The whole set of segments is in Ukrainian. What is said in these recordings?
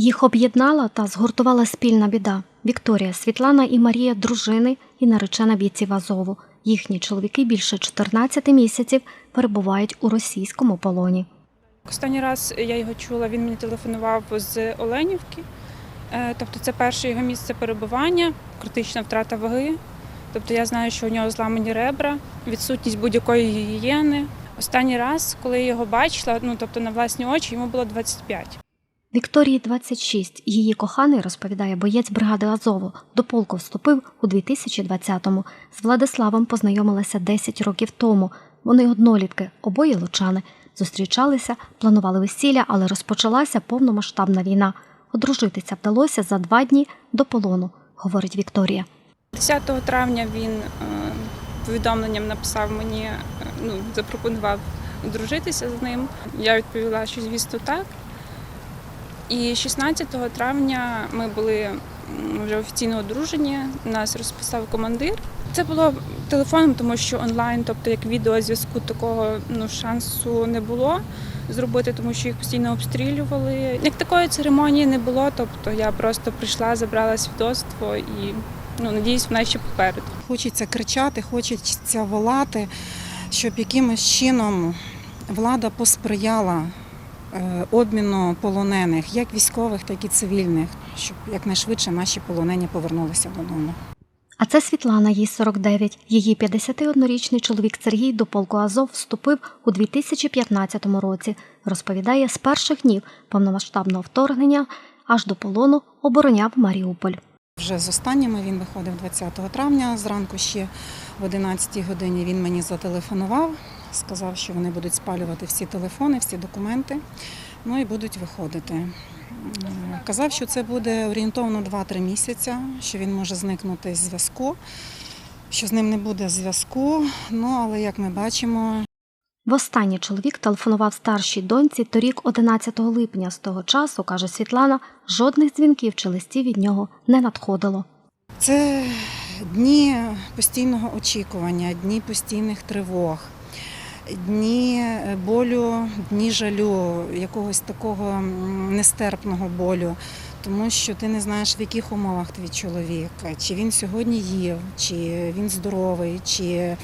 Їх об'єднала та згуртувала спільна біда. Вікторія, Світлана і Марія дружини і наречена бійців Азову. Їхні чоловіки більше 14 місяців перебувають у російському полоні. Останній раз я його чула, він мені телефонував з Оленівки. Е, Тобто це перше його місце перебування, критична втрата ваги. Тобто я знаю, що у нього зламані ребра, відсутність будь-якої гігієни. Останній раз, коли я його бачила, ну тобто на власні очі, йому було 25. Вікторії 26. Її коханий, розповідає боєць бригади Азову. До полку вступив у 2020-му. З Владиславом познайомилася 10 років тому. Вони однолітки, обоє лучани. Зустрічалися, планували весілля, але розпочалася повномасштабна війна. Одружитися вдалося за два дні до полону, говорить Вікторія. 10 травня він е, повідомленням написав мені, е, ну, запропонував одружитися з ним. Я відповіла, що звісно так. І 16 травня ми були вже офіційно одружені, нас розписав командир. Це було телефоном, тому що онлайн, тобто як відеозв'язку, такого ну, шансу не було зробити, тому що їх постійно обстрілювали. Як такої церемонії не було, тобто я просто прийшла, забрала свідоцтво і ну, надіюсь, вона ще попереду. Хочеться кричати, хочеться волати, щоб якимось чином влада посприяла обміну полонених, як військових, так і цивільних, щоб якнайшвидше наші полонені повернулися додому. А це Світлана, їй 49. Її 51-річний чоловік Сергій до полку Азов вступив у 2015 році. Розповідає, з перших днів повномасштабного вторгнення аж до полону обороняв Маріуполь. Вже з останніми він виходив 20 травня. Зранку ще в 11 годині він мені зателефонував, сказав, що вони будуть спалювати всі телефони, всі документи, ну і будуть виходити. Казав, що це буде орієнтовно 2-3 місяці, що він може зникнути з зв'язку, що з ним не буде зв'язку. Ну але як ми бачимо, Востаннє чоловік телефонував старшій доньці торік 11 липня. З того часу, каже Світлана, жодних дзвінків чи листів від нього не надходило. Це дні постійного очікування, дні постійних тривог, дні болю, дні жалю, якогось такого нестерпного болю. Тому що ти не знаєш, в яких умовах твій чоловік, чи він сьогодні їв, чи він здоровий, чи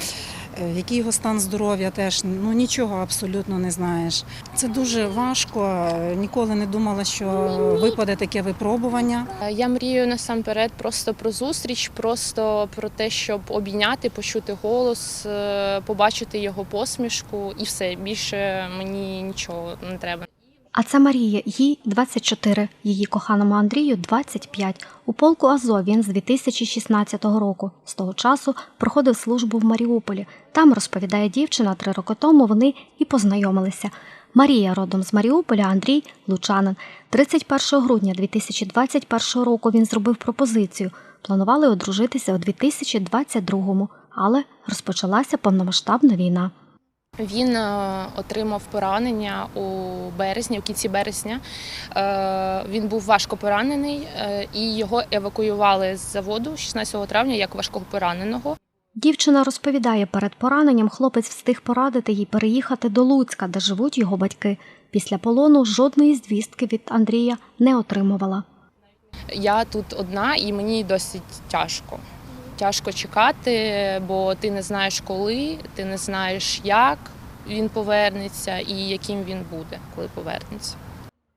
який його стан здоров'я теж ну нічого абсолютно не знаєш. Це дуже важко. Ніколи не думала, що випаде таке випробування. Я мрію насамперед просто про зустріч, просто про те, щоб обійняти, почути голос, е, побачити його посмішку, і все більше мені нічого не треба. А це Марія, їй 24, її коханому Андрію 25. У полку Азов він з 2016 року. З того часу проходив службу в Маріуполі. Там, розповідає дівчина, три роки тому вони і познайомилися. Марія родом з Маріуполя, Андрій Лучанин. 31 грудня 2021 року він зробив пропозицію. Планували одружитися у 2022-му, але розпочалася повномасштабна війна. Він е, отримав поранення у березні, у кінці березня. Е, Він був важко поранений е, і його евакуювали з заводу 16 травня як важкого пораненого. Дівчина розповідає, перед пораненням хлопець встиг порадити їй переїхати до Луцька, де живуть його батьки. Після полону жодної звістки від Андрія не отримувала. Я тут одна і мені досить тяжко. Тяжко чекати, бо ти не знаєш коли, ти не знаєш, як він повернеться і яким він буде, коли повернеться.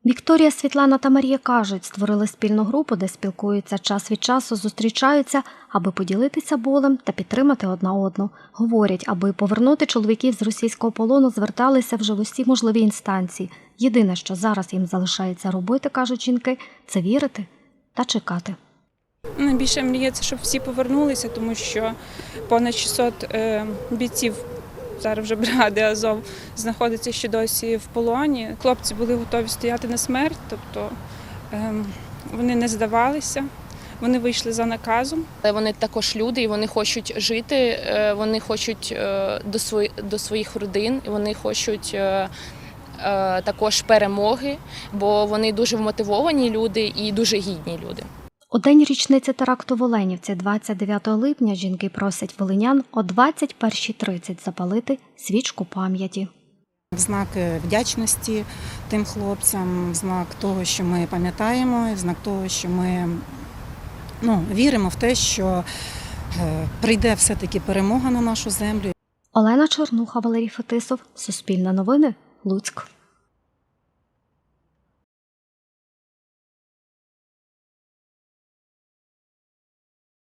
Вікторія, Світлана та Марія кажуть, створили спільну групу, де спілкуються час від часу, зустрічаються, аби поділитися болем та підтримати одна одну. Говорять, аби повернути чоловіків з російського полону, зверталися вже в усі можливі інстанції. Єдине, що зараз їм залишається робити, кажуть жінки, це вірити та чекати. Найбільше це, щоб всі повернулися, тому що понад 600 е, бійців зараз вже бригади Азов знаходиться ще досі в полоні. Хлопці були готові стояти на смерть, тобто ем, вони не здавалися, вони вийшли за наказом. Але вони також люди, і вони хочуть жити, е, вони хочуть е, до свої, до своїх родин, і вони хочуть також перемоги, бо вони дуже вмотивовані люди і дуже гідні люди. У день річниці теракту в Оленівці, 29 липня, жінки просять волинян о 21.30 запалити свічку пам'яті. В знак вдячності тим хлопцям, в знак того, що ми пам'ятаємо, в знак того, що ми ну, віримо в те, що е, прийде все-таки перемога на нашу землю. Олена Чорнуха, Валерій Фетисов, Суспільне новини, Луцьк.